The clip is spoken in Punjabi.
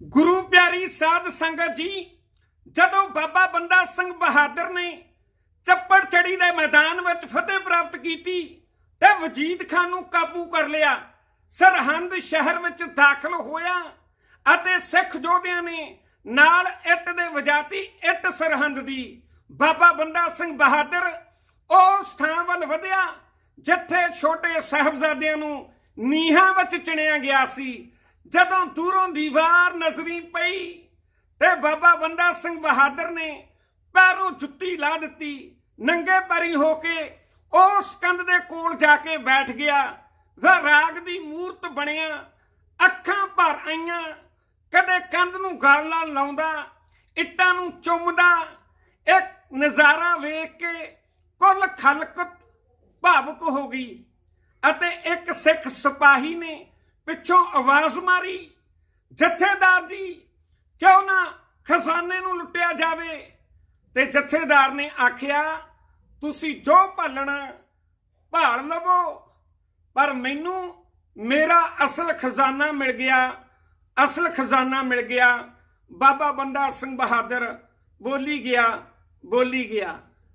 ਗੁਰੂ ਪਿਆਰੀ ਸਾਧ ਸੰਗਤ ਜੀ, ਜਦੋਂ ਬਾਬਾ ਬੰਦਾ ਸਿੰਘ ਬਹਾਦਰ ਨੇ ਚੱਪੜ ਚੜੀ ਦੇ ਮੈਦਾਨ ਵਿੱਚ ਫਤਿਹ ਪ੍ਰਾਪਤ ਕੀਤੀ ਤੇ ਵਜੀਦ ਖਾਨ ਨੂੰ ਕਾਬੂ ਕਰ ਲਿਆ, ਸਰਹੰਦ ਸ਼ਹਿਰ ਵਿੱਚ ਦਾਖਲ ਹੋਇਆ ਅਤੇ ਸਿੱਖ ਯੋਧਿਆਂ ਨੇ ਨਾਲ ਇੱਟ ਦੇ ਵਜਾਤੀ ਇੱਟ ਸਰਹੰਦ ਦੀ, ਬਾਬਾ ਬੰਦਾ ਸਿੰਘ ਬਹਾਦਰ ਉਸ ਥਾਂ ਵੱਲ ਵਧਿਆ ਜਿੱਥੇ ਛੋਟੇ ਸਾਹਿਬਜ਼ਾਦਿਆਂ ਨੂੰ ਨੀਹਾਂ ਵਿੱਚ ਚਿਣਿਆ ਗਿਆ ਸੀ ਜਦੋਂ ਦੂਰੋਂ ਦੀਵਾਰ ਨਜ਼ਰੀ ਪਈ ਤੇ ਬਾਬਾ ਬੰਦਾ ਸਿੰਘ ਬਹਾਦਰ ਨੇ ਪੈਰੋਂ ਜੁੱਤੀ ਲਾ ਦਿੱਤੀ, ਨੰਗੇ ਪੈਰੀ ਹੋ ਕੇ ਉਸ ਕੰਧ ਦੇ ਕੋਲ ਜਾ ਕੇ ਬੈਠ ਗਿਆ। ਵਹ ਰਾਗ ਦੀ ਮੂਰਤ ਬਣਿਆ, ਅੱਖਾਂ ਭਰ ਆਈਆਂ, ਕਦੇ ਕੰਧ ਨੂੰ ਗਲ ਨਾਲ ਲਾਉਂਦਾ, ਇੱਟਾਂ ਨੂੰ ਚੁੰਮਦਾ, ਇੱਕ ਨਜ਼ਾਰਾ ਵੇਖ ਕੇ ਕੁੱਲ ਖਲਕ ਭਾਵੁਕ ਹੋ ਗਈ ਅਤੇ ਇੱਕ ਸਿੱਖ ਸਿਪਾਹੀ ਨੇ ਪਿੱਛੋਂ ਆਵਾਜ਼ ਮਾਰੀ, ਜਥੇਦਾਰ ਜੀ, ਕਿਉਂ ਨਾ ਖਜ਼ਾਨੇ ਨੂੰ ਲੁੱਟਿਆ ਜਾਵੇ? ਤੇ ਜਥੇਦਾਰ ਨੇ ਆਖਿਆ, ਤੁਸੀਂ ਜੋ ਭਾਲਣਾ, ਭਾਲ ਲਵੋ, ਪਰ ਮੈਨੂੰ ਮੇਰਾ ਅਸਲ ਖਜ਼ਾਨਾ ਮਿਲ ਗਿਆ, ਅਸਲ ਖਜ਼ਾਨਾ ਮਿਲ ਗਿਆ। ਬਾਬਾ ਬੰਦਾ ਸਿੰਘ ਬਹਾਦਰ ਬੋਲੀ ਗਿਆ ਬੋਲੀ ਗਿਆ।